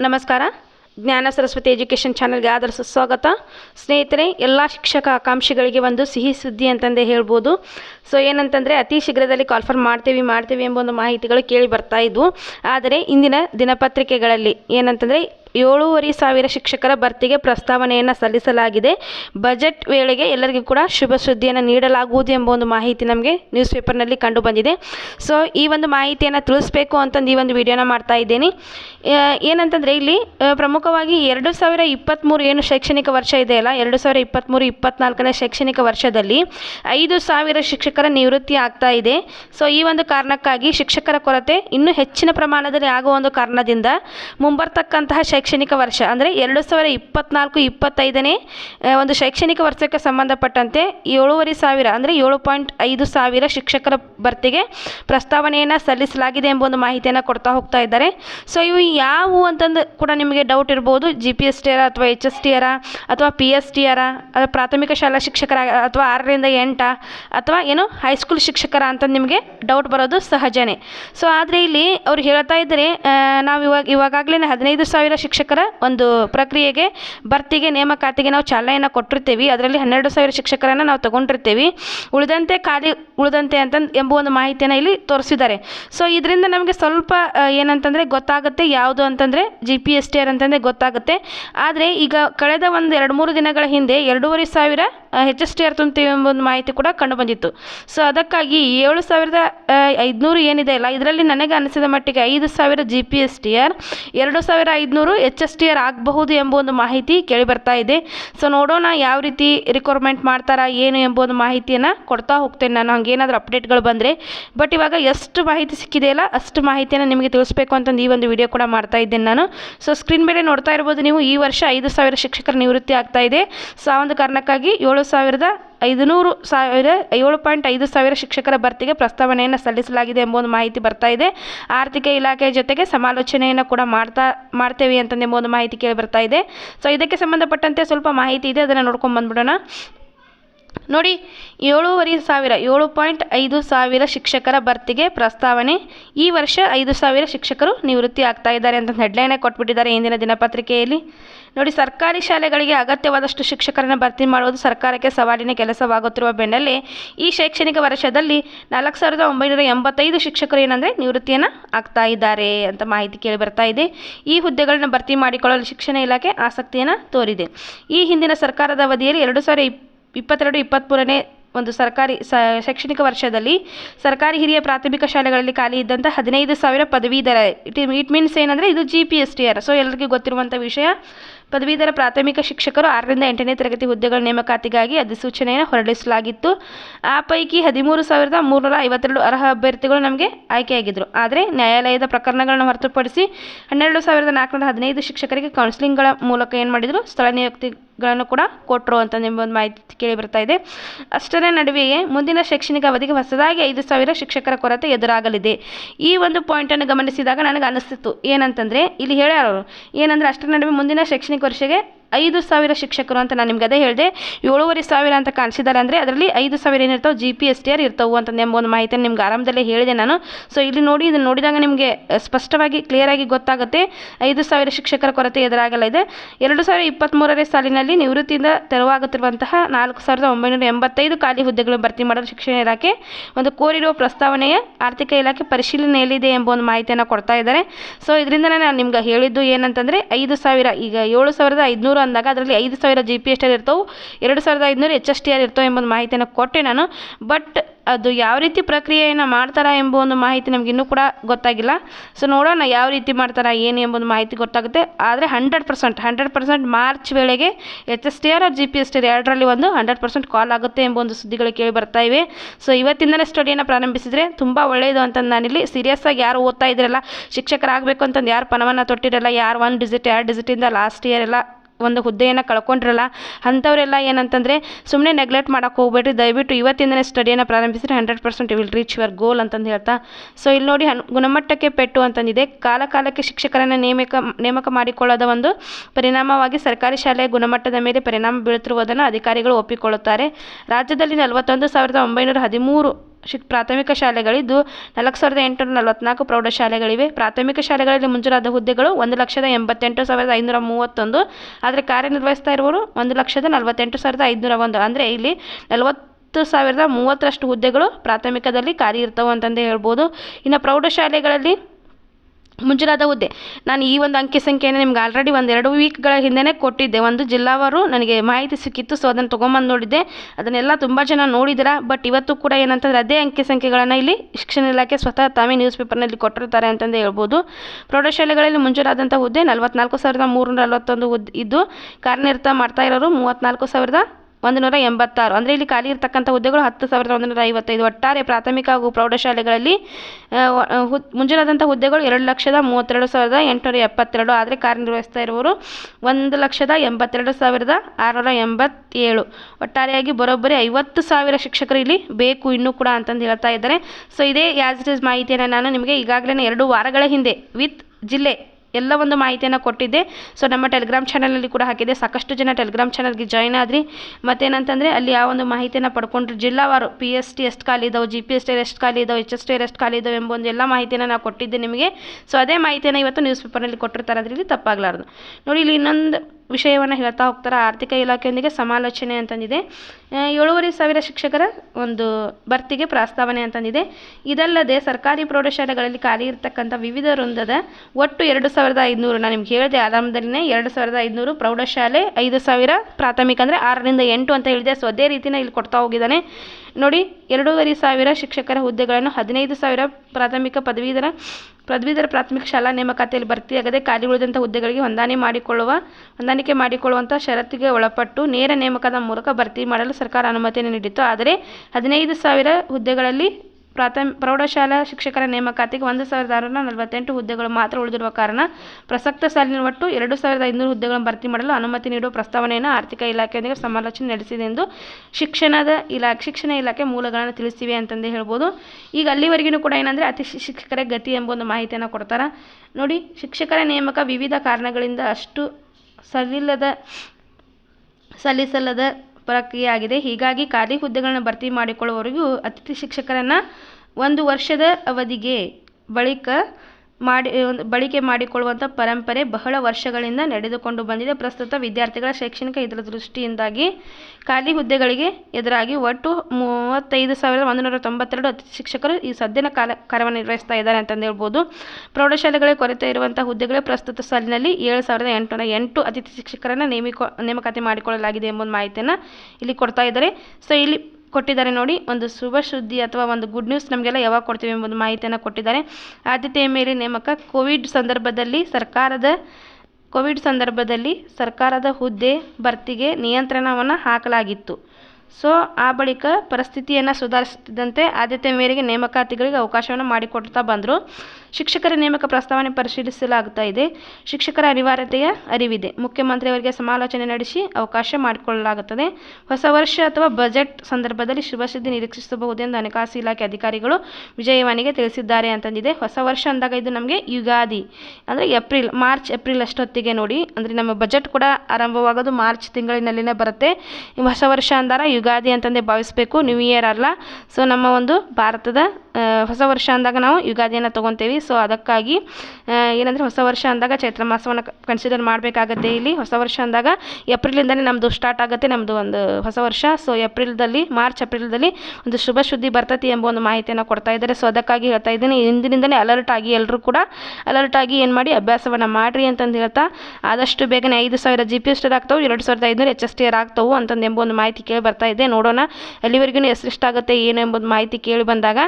ನಮಸ್ಕಾರ. ಜ್ಞಾನ ಸರಸ್ವತಿ ಎಜುಕೇಷನ್ ಚಾನಲ್ಗೆ ಆದರ ಸುಸ್ವಾಗತ ಸ್ನೇಹಿತರೆ, ಎಲ್ಲ ಶಿಕ್ಷಕ ಆಕಾಂಕ್ಷಿಗಳಿಗೆ ಒಂದು ಸಿಹಿ ಸುದ್ದಿ ಅಂತಂದೇ ಹೇಳ್ಬೋದು. ಸೊ, ಏನಂತಂದರೆ, ಅತಿ ಶೀಘ್ರದಲ್ಲಿ ಕಾಲ್ಫರ್ ಮಾಡ್ತೀವಿ ಮಾಡ್ತೀವಿ ಎಂಬ ಒಂದು ಮಾಹಿತಿಗಳು ಕೇಳಿ ಬರ್ತಾ ಇದ್ವು. ಆದರೆ, ಇಂದಿನ ದಿನಪತ್ರಿಕೆಗಳಲ್ಲಿ ಏನಂತಂದರೆ ಏಳೂವರೆ ಸಾವಿರ ಶಿಕ್ಷಕರ ಭರ್ತಿಗೆ ಪ್ರಸ್ತಾವನೆಯನ್ನು ಸಲ್ಲಿಸಲಾಗಿದೆ. ಬಜೆಟ್ ವೇಳೆಗೆ ಎಲ್ಲರಿಗೂ ಕೂಡ ಶುಭ ಸುದ್ದಿಯನ್ನು ನೀಡಲಾಗುವುದು ಎಂಬ ಒಂದು ಮಾಹಿತಿ ನಮಗೆ ನ್ಯೂಸ್ ಪೇಪರ್ನಲ್ಲಿ ಕಂಡು ಬಂದಿದೆ. ಸೊ, ಈ ಒಂದು ಮಾಹಿತಿಯನ್ನು ತಿಳಿಸ್ಬೇಕು ಅಂತಂದು ಈ ಒಂದು ವಿಡಿಯೋನ ಮಾಡ್ತಾ ಇದ್ದೀನಿ. ಏನಂತಂದರೆ ಇಲ್ಲಿ ಪ್ರಮುಖವಾಗಿ ಎರಡು ಸಾವಿರ ಇಪ್ಪತ್ತ್ಮೂರು ಏನು ಶೈಕ್ಷಣಿಕ ವರ್ಷ ಇದೆಯಲ್ಲ ಎರಡು ಸಾವಿರ ಇಪ್ಪತ್ತ್ಮೂರು ಇಪ್ಪತ್ತ್ನಾಲ್ಕನೇ ಶೈಕ್ಷಣಿಕ ವರ್ಷದಲ್ಲಿ ಐದು ಸಾವಿರ ಶಿಕ್ಷಕರ ನಿವೃತ್ತಿ ಆಗ್ತಾ ಇದೆ. ಸೊ, ಈ ಒಂದು ಕಾರಣಕ್ಕಾಗಿ ಶಿಕ್ಷಕರ ಕೊರತೆ ಇನ್ನೂ ಹೆಚ್ಚಿನ ಪ್ರಮಾಣದಲ್ಲಿ ಆಗುವ ಒಂದು ಕಾರಣದಿಂದ ಮುಂಬರ್ತಕ್ಕಂತಹ ಶೈಕ್ಷಣಿಕ ವರ್ಷ, ಅಂದರೆ ಎರಡು ಸಾವಿರ ಇಪ್ಪತ್ನಾಲ್ಕು, ಇಪ್ಪತ್ತೈದನೇ ಒಂದು ಶೈಕ್ಷಣಿಕ ವರ್ಷಕ್ಕೆ ಸಂಬಂಧಪಟ್ಟಂತೆ ಏಳುವರೆ ಸಾವಿರ, ಅಂದರೆ ಏಳು ಪಾಯಿಂಟ್ ಐದು ಸಾವಿರ ಶಿಕ್ಷಕರ ಭರ್ತಿಗೆ ಪ್ರಸ್ತಾವನೆಯನ್ನು ಸಲ್ಲಿಸಲಾಗಿದೆ ಎಂಬ ಒಂದು ಮಾಹಿತಿಯನ್ನು ಕೊಡ್ತಾ ಹೋಗ್ತಾ ಇದ್ದಾರೆ. ಸೊ ಇವು ಯಾವುವು ಅಂತಂದು ಕೂಡ ನಿಮಗೆ ಡೌಟ್ ಇರ್ಬೋದು. ಜಿ ಪಿ ಎಸ್ ಟಿ ಆರ ಅಥವಾ ಎಚ್ ಎಸ್ ಟಿ ಆರ ಅಥವಾ ಪಿ ಎಸ್ ಟಿ ಆರ ಅಥವಾ ಪ್ರಾಥಮಿಕ ಶಾಲಾ ಶಿಕ್ಷಕರ, ಅಥವಾ ಆರರಿಂದ ಎಂಟ, ಅಥವಾ ಏನು ಹೈಸ್ಕೂಲ್ ಶಿಕ್ಷಕರ ಅಂತ ನಿಮಗೆ ಡೌಟ್ ಬರೋದು ಸಹಜನೇ. ಸೊ ಆದರೆ ಇಲ್ಲಿ ಅವ್ರು ಹೇಳ್ತಾ ಇದ್ದಾರೆ ನಾವು ಇವಾಗ ಇವಾಗಲೇ ಹದಿನೈದು ಸಾವಿರ ಶಿಕ್ಷಕರ ಒಂದು ಪ್ರಕ್ರಿಯೆಗೆ ಭರ್ತಿಗೆ, ನೇಮಕಾತಿಗೆ ನಾವು ಚಾಲನೆಯನ್ನು ಕೊಟ್ಟಿರ್ತೀವಿ. ಅದರಲ್ಲಿ ಹನ್ನೆರಡು ಸಾವಿರ ಶಿಕ್ಷಕರನ್ನು ನಾವು ತಗೊಂಡಿರ್ತೀವಿ. ಉಳಿದಂತೆ ಖಾಲಿ, ಉಳಿದಂತೆ ಅಂತ ಎಂಬ ಒಂದು ಮಾಹಿತಿಯನ್ನು ಇಲ್ಲಿ ತೋರಿಸಿದ್ದಾರೆ. ಸೊ ಇದರಿಂದ ನಮಗೆ ಸ್ವಲ್ಪ ಏನಂತಂದರೆ ಗೊತ್ತಾಗುತ್ತೆ ಯಾವುದು ಅಂತಂದರೆ G P S T R ಅಂತಂದರೆ ಗೊತ್ತಾಗುತ್ತೆ. ಆದರೆ ಈಗ ಕಳೆದ ಒಂದು ಎರಡು ಮೂರು ದಿನಗಳ ಹಿಂದೆ ಎರಡೂವರೆ ಸಾವಿರ ಎಚ್ ಎಸ್ ಟಿ ಆರ್ ತುಂಬ್ತೀವಿ ಎಂಬ ಒಂದು ಮಾಹಿತಿ ಕೂಡ ಕಂಡು ಬಂದಿತ್ತು. ಸೊ ಅದಕ್ಕಾಗಿ ಏಳು ಸಾವಿರದ ಐದುನೂರು ಏನಿದೆ ಅಲ್ಲ, ಇದರಲ್ಲಿ ನನಗೆ ಅನಿಸಿದ ಮಟ್ಟಿಗೆ ಐದು ಸಾವಿರ G P S T R ಎರಡು ಸಾವಿರ ಐದುನೂರು ಎಚ್ ಎಸ್ ಟಿ ಆರ್ ಆಗಬಹುದು ಎಂಬ ಒಂದು ಮಾಹಿತಿ ಕೇಳಿ ಬರ್ತಾ ಇದೆ. ಸೊ ನೋಡೋಣ ಯಾವ ರೀತಿ ರಿಕ್ವೈರ್ಮೆಂಟ್ ಮಾಡ್ತಾರಾ, ಏನು ಎಂಬ ಒಂದು ಮಾಹಿತಿಯನ್ನು ಕೊಡ್ತಾ ಹೋಗ್ತೇನೆ ನಾನು. ಹಂಗೇನಾದರೂ ಅಪ್ಡೇಟ್ಗಳು ಬಂದರೆ. ಬಟ್ ಇವಾಗ ಎಷ್ಟು ಮಾಹಿತಿ ಸಿಕ್ಕಿದೆಯಲ್ಲ ಅಷ್ಟು ಮಾಹಿತಿಯನ್ನು ನಿಮಗೆ ತಿಳಿಸ್ಬೇಕು ಅಂತಂದು ಈ ಒಂದು ವಿಡಿಯೋ ಕೂಡ ಮಾಡ್ತಾ ಇದ್ದೇನೆ ನಾನು. ಸೊ ಸ್ಕ್ರೀನ್ ಮೇಲೆ ನೋಡ್ತಾ ಇರ್ಬೋದು ನೀವು. ಈ ವರ್ಷ ಐದು ಸಾವಿರ ಶಿಕ್ಷಕರ ನಿವೃತ್ತಿ ಆಗ್ತಾ ಇದೆ. ಸೊ ಆ ಒಂದು ಕಾರಣಕ್ಕಾಗಿ ಏಳು ಸಾವಿರದ ಐದುನೂರು ಸಾವಿರ ಏಳು ಪಾಯಿಂಟ್ ಐದು ಸಾವಿರ ಶಿಕ್ಷಕರ ಭರ್ತಿಗೆ ಪ್ರಸ್ತಾವನೆಯನ್ನು ಸಲ್ಲಿಸಲಾಗಿದೆ ಎಂಬ ಒಂದು ಮಾಹಿತಿ ಬರ್ತಾ ಇದೆ. ಆರ್ಥಿಕ ಇಲಾಖೆಯ ಜೊತೆಗೆ ಸಮಾಲೋಚನೆಯನ್ನು ಕೂಡ ಮಾಡ್ತಾ, ಮಾಡ್ತೇವೆ ಅಂತಂದು ಎಂಬ ಒಂದು ಮಾಹಿತಿ ಕೇಳಿ ಬರ್ತಾ ಇದೆ. ಸೊ ಇದಕ್ಕೆ ಸಂಬಂಧಪಟ್ಟಂತೆ ಸ್ವಲ್ಪ ಮಾಹಿತಿ ಇದೆ, ಅದನ್ನು ನೋಡ್ಕೊಂಡು ಬಂದ್ಬಿಡೋಣ. ನೋಡಿ, ಏಳೂವರೆ ಸಾವಿರ, ಏಳು ಪಾಯಿಂಟ್ ಐದು ಸಾವಿರ ಶಿಕ್ಷಕರ ಭರ್ತಿಗೆ ಪ್ರಸ್ತಾವನೆ. ಈ ವರ್ಷ ಐದು ಸಾವಿರ ಶಿಕ್ಷಕರು ನಿವೃತ್ತಿ ಆಗ್ತಾ ಇದ್ದಾರೆ ಅಂತ ಹೆಡ್ಲೈನೇ ಕೊಟ್ಬಿಟ್ಟಿದ್ದಾರೆ ಇಂದಿನ ದಿನಪತ್ರಿಕೆಯಲ್ಲಿ. ನೋಡಿ, ಸರ್ಕಾರಿ ಶಾಲೆಗಳಿಗೆ ಅಗತ್ಯವಾದಷ್ಟು ಶಿಕ್ಷಕರನ್ನು ಭರ್ತಿ ಮಾಡುವುದು ಸರ್ಕಾರಕ್ಕೆ ಸವಾಲಿನ ಕೆಲಸವಾಗುತ್ತಿರುವ ಬೆನ್ನಲ್ಲೇ ಈ ಶೈಕ್ಷಣಿಕ ವರ್ಷದಲ್ಲಿ ನಾಲ್ಕು ಸಾವಿರದ ಒಂಬೈನೂರ ಎಂಬತ್ತೈದು ಶಿಕ್ಷಕರು ಏನಂದರೆ ನಿವೃತ್ತಿಯನ್ನು ಆಗ್ತಾ ಇದ್ದಾರೆ ಅಂತ ಮಾಹಿತಿ ಕೇಳಿ ಬರ್ತಾ ಇದೆ. ಈ ಹುದ್ದೆಗಳನ್ನು ಭರ್ತಿ ಮಾಡಿಕೊಳ್ಳಲು ಶಿಕ್ಷಣ ಇಲಾಖೆ ಆಸಕ್ತಿಯನ್ನು ತೋರಿದೆ. ಈ ಹಿಂದಿನ ಸರ್ಕಾರದ ಅವಧಿಯಲ್ಲಿ ಎರಡು ಸಾವಿರ ಇಪ್, ಇಪ್ಪತ್ತೆರಡು ಇಪ್ಪತ್ತ್ಮೂರನೇ ಒಂದು ಸರ್ಕಾರಿ ಶೈಕ್ಷಣಿಕ ವರ್ಷದಲ್ಲಿ ಸರ್ಕಾರಿ ಹಿರಿಯ ಪ್ರಾಥಮಿಕ ಶಾಲೆಗಳಲ್ಲಿ ಖಾಲಿ ಇದ್ದಂಥ ಹದಿನೈದು ಸಾವಿರ ಪದವೀಧರ, ಇಟ್ ಇಟ್ ಮೀನ್ಸ್ ಏನಂದರೆ ಇದು G P S T R so ಎಲ್ಲರಿಗೂ ಗೊತ್ತಿರುವಂಥ ವಿಷಯ ಪದವೀಧರ ಪ್ರಾಥಮಿಕ ಶಿಕ್ಷಕರು ಆರರಿಂದ ಎಂಟನೇ ತರಗತಿ ಹುದ್ದೆಗಳ ನೇಮಕಾತಿಗಾಗಿ ಅಧಿಸೂಚನೆಯನ್ನು ಹೊರಡಿಸಲಾಗಿತ್ತು. ಆ ಪೈಕಿ ಹದಿಮೂರು ಸಾವಿರದ ಮೂರುನೂರ ಐವತ್ತೆರಡು ಅರ್ಹ ಅಭ್ಯರ್ಥಿಗಳು ನಮಗೆ ಆಯ್ಕೆಯಾಗಿದ್ದರು ಆದರೆ ನ್ಯಾಯಾಲಯದ ಪ್ರಕರಣಗಳನ್ನು ಹೊರತುಪಡಿಸಿ ಹನ್ನೆರಡು ಸಾವಿರದ ನಾಲ್ಕುನೂರ ಹದಿನೈದು ಶಿಕ್ಷಕರಿಗೆ ಕೌನ್ಸಿಲಿಂಗ್ಗಳ ಮೂಲಕ ಏನು ಮಾಡಿದರು? ಸ್ಥಳ ನಿಯುಕ್ತಿಗಳನ್ನು ಕೂಡ ಕೊಟ್ಟರು ಅಂತ ನಿಮ್ಮ ಒಂದು ಮಾಹಿತಿ ಕೇಳಿ ಬರ್ತಾ ಇದೆ. ಅಷ್ಟರ ನಡುವೆಯೇ ಮುಂದಿನ ಶೈಕ್ಷಣಿಕ ಅವಧಿಗೆ ಹೊಸದಾಗಿ ಐದು ಸಾವಿರ ಶಿಕ್ಷಕರ ಕೊರತೆ ಎದುರಾಗಲಿದೆ. ಈ ಒಂದು ಪಾಯಿಂಟನ್ನು ಗಮನಿಸಿದಾಗ ನನಗೆ ಅನಿಸ್ತಿತ್ತು. ಏನಂತಂದರೆ, ಇಲ್ಲಿ ಹೇಳ್ಯಾರವರು, ಏನಂದರೆ ಅಷ್ಟರ ನಡುವೆ ಮುಂದಿನ ಶೈಕ್ಷಣಿಕ ವರ್ಷಕ್ಕೆ ಐದು ಸಾವಿರ ಶಿಕ್ಷಕರು ಅಂತ ನಾನು ನಿಮ್ಗೆ ಅದೇ ಹೇಳಿದೆ. ಏಳೂವರೆ ಸಾವಿರ ಅಂತ ಕಾಣಿಸಿದ್ದಾರೆ ಅಂದರೆ ಅದರಲ್ಲಿ ಐದು ಸಾವಿರ ಏನಿರ್ತಾವೆ G P S T R ಇರ್ತಾವೆ ಅಂತ ಎಂಬ ಒಂದು ಮಾಹಿತಿಯನ್ನು ನಿಮ್ಗೆ ಆರಂಭದಲ್ಲೇ ಹೇಳಿದೆ ನಾನು. ಸೊ ಇಲ್ಲಿ ನೋಡಿ ಇದನ್ನು ನೋಡಿದಾಗ ನಿಮಗೆ ಸ್ಪಷ್ಟವಾಗಿ ಕ್ಲಿಯರಾಗಿ ಗೊತ್ತಾಗುತ್ತೆ. ಐದು ಸಾವಿರ ಶಿಕ್ಷಕರ ಕೊರತೆ ಎದುರಾಗಲ್ಲ ಇದೆ. ಎರಡು ಸಾವಿರ ಇಪ್ಪತ್ತ್ಮೂರನೇ ಸಾಲಿನಲ್ಲಿ ನಿವೃತ್ತಿಯಿಂದ ತೆರವಾಗುತ್ತಿರುವಂತಹ ನಾಲ್ಕು ಸಾವಿರದ ಒಂಬೈನೂರ ಎಂಬತ್ತೈದು ಖಾಲಿ ಹುದ್ದೆಗಳು ಭರ್ತಿ ಮಾಡಲು ಶಿಕ್ಷಣ ಇಲಾಖೆ ಒಂದು ಕೋರಿರುವ ಪ್ರಸ್ತಾವನೆಯ ಆರ್ಥಿಕ ಇಲಾಖೆ ಪರಿಶೀಲನೆಯಲ್ಲಿದೆ ಎಂಬ ಒಂದು ಮಾಹಿತಿಯನ್ನು ಕೊಡ್ತಾ ಇದ್ದಾರೆ. ಸೊ ಇದರಿಂದ ನಾನು ನಿಮ್ಗೆ ಹೇಳಿದ್ದು ಏನಂತಂದರೆ, ಐದು ಸಾವಿರ, ಈಗ ಏಳು ಸಾವಿರದ ಐದುನೂರು ಅಂದಾಗ ಅದರಲ್ಲಿ ಐದು ಸಾವಿರ G P S T R ಇರ್ತವೆ. ಎರಡು ಸಾವಿರದ ಐದುನೂರು ಎಚ್ ಎಸ್ ಟಿ ಆರ್ ಇರ್ತವೆ ಎಂಬ ಮಾಹಿತಿಯನ್ನು ಕೊಟ್ಟೆ ನಾನು. ಬಟ್ ಅದು ಯಾವ ರೀತಿ ಪ್ರಕ್ರಿಯೆಯನ್ನು ಮಾಡ್ತಾರಾ ಎಂಬ ಒಂದು ಮಾಹಿತಿ ನಮ್ಗೆ ಇನ್ನೂ ಕೂಡ ಗೊತ್ತಾಗಿಲ್ಲ. ಸೊ ನೋಡೋಣ ಯಾವ ರೀತಿ ಮಾಡ್ತಾರಾ, ಏನು ಎಂಬುದು ಮಾಹಿತಿ ಗೊತ್ತಾಗುತ್ತೆ. ಆದರೆ hundred percent hundred percent March ವೇಳೆಗೆ H S T R G P S T R ಎರಡರಲ್ಲಿ ಒಂದು ಹಂಡ್ರೆಡ್ ಪರ್ಸೆಂಟ್ ಕಾಲ್ ಆಗುತ್ತೆ ಎಂಬ ಒಂದು ಸುದ್ದಿಗಳು ಕೇಳಿ ಬರ್ತಾ ಇವೆ. ಸೊ ಇವತ್ತಿಂದಲೇ ಸ್ಟಡಿಯನ್ನು ಪ್ರಾರಂಭಿಸಿದರೆ ತುಂಬ ಒಳ್ಳೆಯದು ಅಂತ ನಾನಿಲ್ಲಿ ಸೀರಿಯಸ್ ಆಗಿ ಯಾರು ಓದ್ತಾ ಇದ್ರಲ್ಲ, ಶಿಕ್ಷಕರಾಗಬೇಕು ಅಂತಂದು ಯಾರು ಪಣವನ್ನು ತೊಟ್ಟಿರಲ್ಲ, ಯಾರು ಒನ್ ಡಿಜಿಟ್ ಎರಡು ಡಿಜಿಟಿಂದ ಲಾಸ್ಟ್ ಇಯರ್ ಎಲ್ಲ ಒಂದು ಹುದ್ದೆಯನ್ನು ಕಳ್ಕೊಂಡಿರಲ್ಲ, ಅಂಥವರೆಲ್ಲ ಏನಂತಂದರೆ ಸುಮ್ಮನೆ ನೆಗ್ಲೆಕ್ಟ್ ಮಾಡೋಕೆ ಹೋಗ್ಬೇಡ್ರಿ. ದಯವಿಟ್ಟು ಇವತ್ತಿಂದನೇ ಸ್ಟಡಿಯನ್ನು ಪ್ರಾರಂಭಿಸಿದ್ರೆ hundred percent will reach your goal ಅಂತಂದು ಹೇಳ್ತಾ. ಸೊ ಇಲ್ಲಿ ನೋಡಿ ಹನ್, ಗುಣಮಟ್ಟಕ್ಕೆ ಪೆಟ್ಟು ಅಂತಂದಿದೆ. ಕಾಲಕಾಲಕ್ಕೆ ಶಿಕ್ಷಕರನ್ನು ನೇಮಕ ನೇಮಕ ಮಾಡಿಕೊಳ್ಳೋದ ಒಂದು ಪರಿಣಾಮವಾಗಿ ಸರ್ಕಾರಿ ಶಾಲೆಯ ಗುಣಮಟ್ಟದ ಮೇಲೆ ಪರಿಣಾಮ ಬೀಳುತ್ತಿರುವುದನ್ನು ಅಧಿಕಾರಿಗಳು ಒಪ್ಪಿಕೊಳ್ಳುತ್ತಾರೆ. ರಾಜ್ಯದಲ್ಲಿ ನಲವತ್ತೊಂದು ಸಾವಿರದ ಒಂಬೈನೂರ ಹದಿಮೂರು ಶಿಕ್ ಪ್ರಾಥಮಿಕ ಶಾಲೆಗಳಿದ್ದು ನಾಲ್ಕು ಸಾವಿರದ ಎಂಟುನೂರ ನಲವತ್ತ್ನಾಲ್ಕು ಪ್ರೌಢಶಾಲೆಗಳಿವೆ. ಪ್ರಾಥಮಿಕ ಶಾಲೆಗಳಲ್ಲಿ ಮಂಜೂರಾದ ಹುದ್ದೆಗಳು ಒಂದು ಲಕ್ಷದ ಎಂಬತ್ತೆಂಟು ಸಾವಿರದ ಐನೂರ ಮೂವತ್ತೊಂದು. ಆದರೆ ಕಾರ್ಯನಿರ್ವಹಿಸ್ತಾ ಇರುವವರು ಒಂದು ಲಕ್ಷದ ನಲವತ್ತೆಂಟು ಸಾವಿರದ ಐದುನೂರ ಒಂದು. ಅಂದರೆ ಇಲ್ಲಿ ನಲವತ್ತು ಸಾವಿರದ ಮೂವತ್ತರಷ್ಟು ಹುದ್ದೆಗಳು ಪ್ರಾಥಮಿಕದಲ್ಲಿ ಖಾಲಿ ಇರ್ತವೆ ಅಂತಂದೇ ಹೇಳ್ಬೋದು. ಇನ್ನು ಪ್ರೌಢಶಾಲೆಗಳಲ್ಲಿ ಮಂಜೂರಾದ ಹುದ್ದೆ. ನಾನು ಈ ಒಂದು ಅಂಕಿ ಸಂಖ್ಯೆಯನ್ನು ನಿಮ್ಗೆ ಆಲ್ರೆಡಿ ಒಂದು ಎರಡು ವೀಕ್ಗಳ ಹಿಂದೆನೇ ಕೊಟ್ಟಿದ್ದೆ. ಒಂದು ಜಿಲ್ಲಾವಾರು ನನಗೆ ಮಾಹಿತಿ ಸಿಕ್ಕಿತ್ತು ಸೊ ಅದನ್ನು ತೊಗೊಂಬಂದು ನೋಡಿದ್ದೆ. ಅದನ್ನೆಲ್ಲ ತುಂಬ ಜನ ನೋಡಿದ್ದೀರಾ ಬಟ್ ಇವತ್ತು ಕೂಡ ಏನಂತಂದರೆ ಅದೇ ಅಂಕಿ ಸಂಖ್ಯೆಗಳನ್ನು ಇಲ್ಲಿ ಶಿಕ್ಷಣ ಇಲಾಖೆ ಸ್ವತಃ ತಾವೇ ನ್ಯೂಸ್ ಪೇಪರ್ನಲ್ಲಿ ಕೊಟ್ಟಿರ್ತಾರೆ ಅಂತಂದು ಹೇಳ್ಬೋದು. ಪ್ರೌಢಶಾಲೆಗಳಲ್ಲಿ ಮುಂಜೂರಾದಂಥ ಹುದ್ದೆ ನಲವತ್ನಾಲ್ಕು ಸಾವಿರದ ಮೂರುನೂರ ನಲವತ್ತೊಂದು ಹುದ್ದೆ ಇದ್ದು ಕಾರ್ಯನಿರತ ಮಾಡ್ತಾ ಇರೋರು ಮೂವತ್ತ್ನಾಲ್ಕು ಸಾವಿರದ ಒಂದು ನೂರ ಎಂಬತ್ತಾರು ಅಂದರೆ ಇಲ್ಲಿ ಖಾಲಿ ಇರತಕ್ಕಂಥ ಹುದ್ದೆಗಳು ಹತ್ತು ಸಾವಿರದ ಒಂದುನೂರ ಐವತ್ತೈದು ಒಟ್ಟಾರೆ ಪ್ರಾಥಮಿಕ ಹಾಗೂ ಪ್ರೌಢಶಾಲೆಗಳಲ್ಲಿ ಮುಂಜಾನಾದಂಥ ಹುದ್ದೆಗಳು ಎರಡು ಲಕ್ಷದ ಮೂವತ್ತೆರಡು ಸಾವಿರದ ಎಂಟುನೂರ ಎಪ್ಪತ್ತೆರಡು. ಆದರೆ ಕಾರ್ಯನಿರ್ವಹಿಸ್ತಾ ಇರುವವರು ಒಂದು ಲಕ್ಷದ ಎಂಬತ್ತೆರಡು ಸಾವಿರದ ಆರುನೂರ ಎಂಬತ್ತೇಳು. ಒಟ್ಟಾರೆಯಾಗಿ ಬರೋಬ್ಬರಿ ಐವತ್ತು ಸಾವಿರ ಶಿಕ್ಷಕರು ಇಲ್ಲಿ ಬೇಕು ಇನ್ನೂ ಕೂಡ ಅಂತಂದು ಹೇಳ್ತಾ ಇದ್ದಾರೆ. ಸೊ ಇದೇ ಯಾಸ್ ಇಟ್ ಇಸ್ ಮಾಹಿತಿಯನ್ನು ನಾನು ನಿಮಗೆ ಈಗಾಗಲೇ ಎರಡು ವಾರಗಳ ಹಿಂದೆ ವಿತ್ ಜಿಲ್ಲೆ ಎಲ್ಲ ಒಂದು ಮಾಹಿತಿಯನ್ನು ಕೊಟ್ಟಿದ್ದೆ. ಸೊ ನಮ್ಮ ಟೆಲಿಗ್ರಾಮ್ ಚಾನಲಲ್ಲಿ ಕೂಡ ಹಾಕಿದೆ ಸಾಕಷ್ಟು ಜನ ಟೆಲಿಗ್ರಾಮ್ ಚಾನಲ್ಗೆ ಜಾಯ್ನ್ ಆದ್ರಿ. ಮತ್ತೇನಂತಂದರೆ, ಅಲ್ಲಿ ಆ ಒಂದು ಮಾಹಿತಿಯನ್ನು ಪಡ್ಕೊಂಡ್ರು. ಜಿಲ್ಲಾವಾರು ಪಿ ಎಸ್ ಟಿ ಎಷ್ಟು ಖಾಲಿ ಇದಾವೆ ಜಿ ಪಿ ಎಸ್ ಟಿ ಎಷ್ಟು ಖಾಲಿ ಇದಾವೆ ಎಚ್ ಎಸ್ ಟಿ ಎಷ್ಟು ಖಾಲಿ ಇದಾವೆ ಎಂಬ ಒಂದು ಎಲ್ಲ ಮಾಹಿತಿಯನ್ನು ನಾವು ಕೊಟ್ಟಿದ್ದೆ ನಿಮಗೆ. ಸೊ ಅದೇ ಮಾಹಿತಿಯನ್ನು ಇವತ್ತು ನ್ಯೂಸ್ ಪೇಪರ್ನಲ್ಲಿ ಕೊಟ್ಟಿರ್ತಾರೆ ಅದರಲ್ಲಿ ತಪ್ಪಾಗಲಾರ್ದು. ನೋಡಿ, ಇಲ್ಲಿ ಇನ್ನೊಂದು ವಿಷಯವನ್ನು ಹೇಳ್ತಾ ಹೋಗ್ತಾರೆ. ಆರ್ಥಿಕ ಇಲಾಖೆಯೊಂದಿಗೆ ಸಮಾಲೋಚನೆ ಅಂತಂದಿದೆ. ಏಳೂವರೆ ಸಾವಿರ ಶಿಕ್ಷಕರ ಒಂದು ಭರ್ತಿಗೆ ಪ್ರಸ್ತಾವನೆ ಅಂತಂದಿದೆ. ಇದಲ್ಲದೆ ಸರ್ಕಾರಿ ಪ್ರೌಢಶಾಲೆಗಳಲ್ಲಿ ಖಾಲಿ ಇರತಕ್ಕಂಥ ವಿವಿಧ ವೃಂದದ ಒಟ್ಟು ಎರಡು ಸಾವಿರದ ಐದುನೂರು. ನಾನು ನಿಮ್ಗೆ ಹೇಳಿದೆ ಆರಂಭದಲ್ಲಿನೇ ಎರಡು ಸಾವಿರದ ಐದುನೂರು ಪ್ರೌಢಶಾಲೆ ಐದು ಸಾವಿರ ಪ್ರಾಥಮಿಕ ಅಂದರೆ ಆರರಿಂದ ಎಂಟು ಅಂತ ಹೇಳಿದೆ. ಸೊ ಅದೇ ರೀತಿನ ಇಲ್ಲಿ ಕೊಡ್ತಾ ಹೋಗಿದ್ದಾನೆ. ನೋಡಿ, ಎರಡೂವರೆ ಸಾವಿರ ಶಿಕ್ಷಕರ ಹುದ್ದೆಗಳನ್ನು, ಹದಿನೈದು ಸಾವಿರ ಪ್ರಾಥಮಿಕ ಪದವೀಧರ ಪದವೀಧರ ಪ್ರಾಥಮಿಕ ಶಾಲಾ ನೇಮಕಾತಿಯಲ್ಲಿ ಭರ್ತಿಯಾಗದೆ ಖಾಲಿ ಉಳಿದಂಥ ಹುದ್ದೆಗಳಿಗೆ ಹೊಂದಾಣಿ ಮಾಡಿಕೊಳ್ಳುವ, ಹೊಂದಾಣಿಕೆ ಮಾಡಿಕೊಳ್ಳುವಂಥ ಷರತ್ತಿಗೆ ಒಳಪಟ್ಟು ನೇರ ನೇಮಕದ ಮೂಲಕ ಭರ್ತಿ ಮಾಡಲು ಸರ್ಕಾರ ಅನುಮತಿಯನ್ನು ನೀಡಿತ್ತು. ಆದರೆ, ಹದಿನೈದು ಸಾವಿರ ಹುದ್ದೆಗಳಲ್ಲಿ ಪ್ರಾಥಮ, ಪ್ರೌಢಶಾಲಾ ಶಿಕ್ಷಕರ ನೇಮಕಾತಿಗೆ ಒಂದು ಸಾವಿರದ ಆರುನೂರ ನಲವತ್ತೆಂಟು ಹುದ್ದೆಗಳು ಮಾತ್ರ ಉಳಿದಿರುವ ಕಾರಣ ಪ್ರಸಕ್ತ ಸಾಲಿನ ಒಟ್ಟು ಎರಡು ಸಾವಿರದ ಐನೂರು ಹುದ್ದೆಗಳನ್ನು ಭರ್ತಿ ಮಾಡಲು ಅನುಮತಿ ನೀಡುವ ಪ್ರಸ್ತಾವನೆಯನ್ನು ಆರ್ಥಿಕ ಇಲಾಖೆಯೊಂದಿಗೆ ಸಮಾಲೋಚನೆ ನಡೆಸಿದೆ ಎಂದು ಶಿಕ್ಷಣದ ಇಲಾಖೆ ಶಿಕ್ಷಣ ಇಲಾಖೆ ಮೂಲಗಳನ್ನು ತಿಳಿಸಿವೆ ಅಂತಂದೇ ಹೇಳ್ಬೋದು. ಈಗ ಅಲ್ಲಿವರೆಗೂ ಕೂಡ ಏನಂದರೆ ಅತಿ ಶಿಕ್ಷಕರ ಗತಿ ಎಂಬ ಒಂದು ಮಾಹಿತಿಯನ್ನು ಕೊಡ್ತಾರೆ. ನೋಡಿ, ಶಿಕ್ಷಕರ ನೇಮಕ ವಿವಿಧ ಕಾರಣಗಳಿಂದ ಅಷ್ಟು ಸಲ್ಲಿಲ್ಲದ, ಸಲ್ಲಿಸಲ್ಲದ ಪ್ರಕ್ರಿಯೆಯಾಗಿದೆ. ಹೀಗಾಗಿ ಖಾಲಿ ಹುದ್ದೆಗಳನ್ನು ಭರ್ತಿ ಮಾಡಿಕೊಳ್ಳುವವರೆಗೂ ಅತಿಥಿ ಶಿಕ್ಷಕರನ್ನು ಒಂದು ವರ್ಷದ ಅವಧಿಗೆ ಬಳಿಕ ಮಾಡಿ, ಒಂದು ಬಳಕೆ ಮಾಡಿಕೊಳ್ಳುವಂಥ ಪರಂಪರೆ ಬಹಳ ವರ್ಷಗಳಿಂದ ನಡೆದುಕೊಂಡು ಬಂದಿದೆ. ಪ್ರಸ್ತುತ ವಿದ್ಯಾರ್ಥಿಗಳ ಶೈಕ್ಷಣಿಕ ಇದರ ಹಿತದೃಷ್ಟಿಯಿಂದಾಗಿ ಖಾಲಿ ಹುದ್ದೆಗಳಿಗೆ ಎದುರಾಗಿ ಒಟ್ಟು ಮೂವತ್ತೈದು ಸಾವಿರದ ಒಂದುನೂರ ತೊಂಬತ್ತೆರಡು ಅತಿಥಿ ಶಿಕ್ಷಕರು ಈ ಸದ್ಯನ ಕಾಲ, ಕಾರ್ಯವನ್ನು ನಿರ್ವಹಿಸ್ತಾ ಇದ್ದಾರೆ ಅಂತಂದು ಹೇಳ್ಬೋದು. ಪ್ರೌಢಶಾಲೆಗಳ ಕೊರತೆ ಇರುವಂಥ ಹುದ್ದೆಗಳೇ ಪ್ರಸ್ತುತ ಸಾಲಿನಲ್ಲಿ ಏಳು ಸಾವಿರದ ಎಂಟುನೂರ ಎಂಟು ಅತಿಥಿ ಶಿಕ್ಷಕರನ್ನು ನೇಮಿಕೊ, ನೇಮಕಾತಿ ಮಾಡಿಕೊಳ್ಳಲಾಗಿದೆ ಎಂಬ ಮಾಹಿತಿಯನ್ನು ಇಲ್ಲಿ ಕೊಡ್ತಾ ಇದ್ದಾರೆ. ಸೊ ಇಲ್ಲಿ ಕೊಟ್ಟಿದ್ದಾರೆ ನೋಡಿ. ಒಂದು ಶುಭ ಸುದ್ದಿ ಅಥವಾ ಒಂದು ಗುಡ್ ನ್ಯೂಸ್ ನಮಗೆಲ್ಲ ಯಾವಾಗ ಕೊಡ್ತೀವಿ ಎಂಬುದು ಮಾಹಿತಿಯನ್ನು ಕೊಟ್ಟಿದ್ದಾರೆ. ಆದ್ಯತೆಯ ಮೇಲೆ ನೇಮಕ, ಕೋವಿಡ್ ಸಂದರ್ಭದಲ್ಲಿ ಸರ್ಕಾರದ, ಕೋವಿಡ್ ಸಂದರ್ಭದಲ್ಲಿ ಸರ್ಕಾರದ ಹುದ್ದೆ ಭರ್ತಿಗೆ ನಿಯಂತ್ರಣವನ್ನು ಹಾಕಲಾಗಿತ್ತು. ಸೊ, ಆ ಬಳಿಕ ಪರಿಸ್ಥಿತಿಯನ್ನು ಸುಧಾರಿಸುತ್ತಿದ್ದಂತೆ ಆದ್ಯತೆ ಮೇರೆಗೆ ನೇಮಕಾತಿಗಳಿಗೆ ಅವಕಾಶವನ್ನು ಮಾಡಿಕೊಡ್ತಾ ಬಂದರು. ಶಿಕ್ಷಕರ ನೇಮಕ ಪ್ರಸ್ತಾವನೆ ಪರಿಶೀಲಿಸಲಾಗ್ತಾ ಇದೆ. ಶಿಕ್ಷಕರ ಅನಿವಾರ್ಯತೆಯ ಅರಿವಿದೆ. ಮುಖ್ಯಮಂತ್ರಿಯವರಿಗೆ ಸಮಾಲೋಚನೆ ನಡೆಸಿ ಅವಕಾಶ ಮಾಡಿಕೊಳ್ಳಲಾಗುತ್ತದೆ. ಹೊಸ ವರ್ಷ ಅಥವಾ ಬಜೆಟ್ ಸಂದರ್ಭದಲ್ಲಿ ಶುಭಸುದ್ದಿ ನಿರೀಕ್ಷಿಸಬಹುದೆಂದು ಹಣಕಾಸು ಇಲಾಖೆ ಅಧಿಕಾರಿಗಳು ವಿಜಯವಾಣಿಗೆ ತಿಳಿಸಿದ್ದಾರೆ ಅಂತಂದಿದೆ. ಹೊಸ ವರ್ಷ ಅಂದಾಗ ಇದು ನಮಗೆ ಯುಗಾದಿ, ಅಂದರೆ ಏಪ್ರಿಲ್, ಮಾರ್ಚ್, ಏಪ್ರಿಲ್ ಅಷ್ಟೊತ್ತಿಗೆ ನೋಡಿ. ಅಂದರೆ ನಮ್ಮ ಬಜೆಟ್ ಕೂಡ ಆರಂಭವಾಗೋದು ಮಾರ್ಚ್ ತಿಂಗಳಿನಲ್ಲಿನೇ ಬರುತ್ತೆ. ಹೊಸ ವರ್ಷ ಅಂದಾರ ಯುಗಾದಿ ಅಂತಂದೇ ಭಾವಿಸಬೇಕು. ನ್ಯೂ ಇಯರ್ ಅಲ್ಲ. ಸೊ ನಮ್ಮ ಒಂದು ಭಾರತದ ಹೊಸ ವರ್ಷ ಅಂದಾಗ ನಾವು ಯುಗಾದಿಯನ್ನು ತೊಗೊತೀವಿ. ಸೊ ಅದಕ್ಕಾಗಿ ಏನಂದರೆ ಹೊಸ ವರ್ಷ ಅಂದಾಗ ಚೈತ್ರ ಮಾಸವನ್ನು ಕನ್ಸಿಡರ್ ಮಾಡಬೇಕಾಗತ್ತೆ ಇಲ್ಲಿ. ಹೊಸ ವರ್ಷ ಅಂದಾಗ ಏಪ್ರಿಲಿಂದನೇ ನಮ್ಮದು ಸ್ಟಾರ್ಟ್ ಆಗುತ್ತೆ ನಮ್ಮದು ಒಂದು ಹೊಸ ವರ್ಷ. ಸೊ ಏಪ್ರಿಲ್ದಲ್ಲಿ, ಮಾರ್ಚ್ ಏಪ್ರಿಲ್ದಲ್ಲಿ ಒಂದು ಶುಭ ಸುದ್ದಿ ಬರ್ತೈತಿ ಎಂಬ ಒಂದು ಮಾಹಿತಿಯನ್ನು ಕೊಡ್ತಾ ಇದ್ದಾರೆ. ಸೊ ಅದಕ್ಕಾಗಿ ಹೇಳ್ತಾ ಇದ್ದೀನಿ. ಇಂದಿನಿಂದನೇ ಅಲರ್ಟ್ ಆಗಿ ಎಲ್ಲರೂ ಕೂಡ ಅಲರ್ಟ್ ಆಗಿ ಏನು ಮಾಡಿ ಅಭ್ಯಾಸವನ್ನು ಮಾಡಿರಿ ಅಂತಂದು ಹೇಳ್ತಾ, ಆದಷ್ಟು ಬೇಗನೆ ಐದು ಸಾವಿರ ಜಿ ಪಿ ಎಸ್ ಟಿ ಆಗ್ತಾವೆ, ಎರಡು ಸಾವಿರದ ಐದುನೂರು ಎಚ್ ಎಸ್ ಟಿ ಆರ್ ಆಗ್ತಾವೆ ಅಂತಂದು ಎಂಬ ಒಂದು ಮಾಹಿತಿ ಕೇಳಿ ಬರ್ತಾ ಇದೆ. ನೋಡೋಣ ಅಲ್ಲಿವರೆಗೂ ಎಷ್ಟೆಷ್ಟಾಗುತ್ತೆ ಏನು ಎಂಬುದು ಮಾಹಿತಿ ಕೇಳಿ ಬಂದಾಗ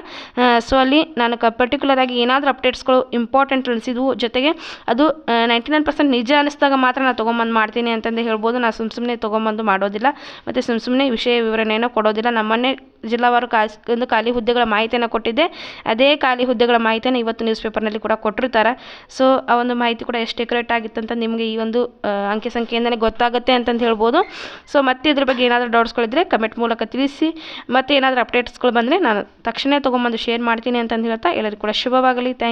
ಸೊ ಅಲ್ಲಿ ನಾನು ಪರ್ಟಿಕ್ಯುಲರ್ ಆಗಿ ಏನಾದರೂ ಅಪ್ಡೇಟ್ಸ್ಗಳು ಇಂಪಾರ್ಟೆಂಟ್ ಅನಿಸಿದ್ವು. ಜೊತೆಗೆ ಅದು ನೈಂಟಿ ನೈನ್ ಪರ್ಸೆಂಟ್ ನಿಜ ಅನಿಸಿದಾಗ ಮಾತ್ರ ನಾನು ತೊಗೊಂಬಂದು ಮಾಡ್ತೀನಿ ಅಂತಂದು ಹೇಳ್ಬೋದು. ನಾನು ಸುಮ್ಮ ಸುಮ್ಮನೆ ತೊಗೊಂಬಂದು ಮಾಡೋದಿಲ್ಲ. ಮತ್ತು ಸುಮ್ಮ ಸುಮ್ಮನೆ ವಿಷಯ ವಿವರಣೆಯನ್ನು ಕೊಡೋದಿಲ್ಲ. ನಮ್ಮನ್ನೇ ಜಿಲ್ಲಾವಾರು ಕಾಸ್, ಒಂದು ಖಾಲಿ ಹುದ್ದೆಗಳ ಮಾಹಿತಿಯನ್ನು ಕೊಟ್ಟಿದ್ದೆ. ಅದೇ ಖಾಲಿ ಹುದ್ದೆಗಳ ಮಾಹಿತಿಯನ್ನು ಇವತ್ತು ನ್ಯೂಸ್ ಪೇಪರ್ನಲ್ಲಿ ಕೂಡ ಕೊಟ್ಟಿರ್ತಾರೆ. ಸೊ, ಆ ಒಂದು ಮಾಹಿತಿ ಕೂಡ ಎಷ್ಟು ಆಗಿತ್ತು ಆಗಿತ್ತಂತ ನಿಮಗೆ ಈ ಒಂದು ಅಂಕಿ ಸಂಖ್ಯೆಯಿಂದಲೇ ಗೊತ್ತಾಗುತ್ತೆ ಅಂತಂದು ಹೇಳ್ಬೋದು. ಸೊ, ಮತ್ತೆ ಇದ್ರ ಬಗ್ಗೆ ಏನಾದರೂ ಡೌಟ್ಸ್ಗಳಿದ್ದರೆ ಕಮೆಂಟ್ ಮೂಲಕ ತಿಳಿಸಿ. ಮತ್ತೆ ಏನಾದರೂ ಅಪ್ಡೇಟ್ಸ್ಗಳು ಬಂದರೆ ನಾನು ತಕ್ಷಣ ತೊಗೊಂಬಂದು ಶೇರ್ ಮಾಡ್ತೀನಿ ಅಂತಂದು ಹೇಳ್ತಾ ಎಲ್ಲರಿಗೂ ಕೂಡ ಶುಭವಾಗಲಿ. Thank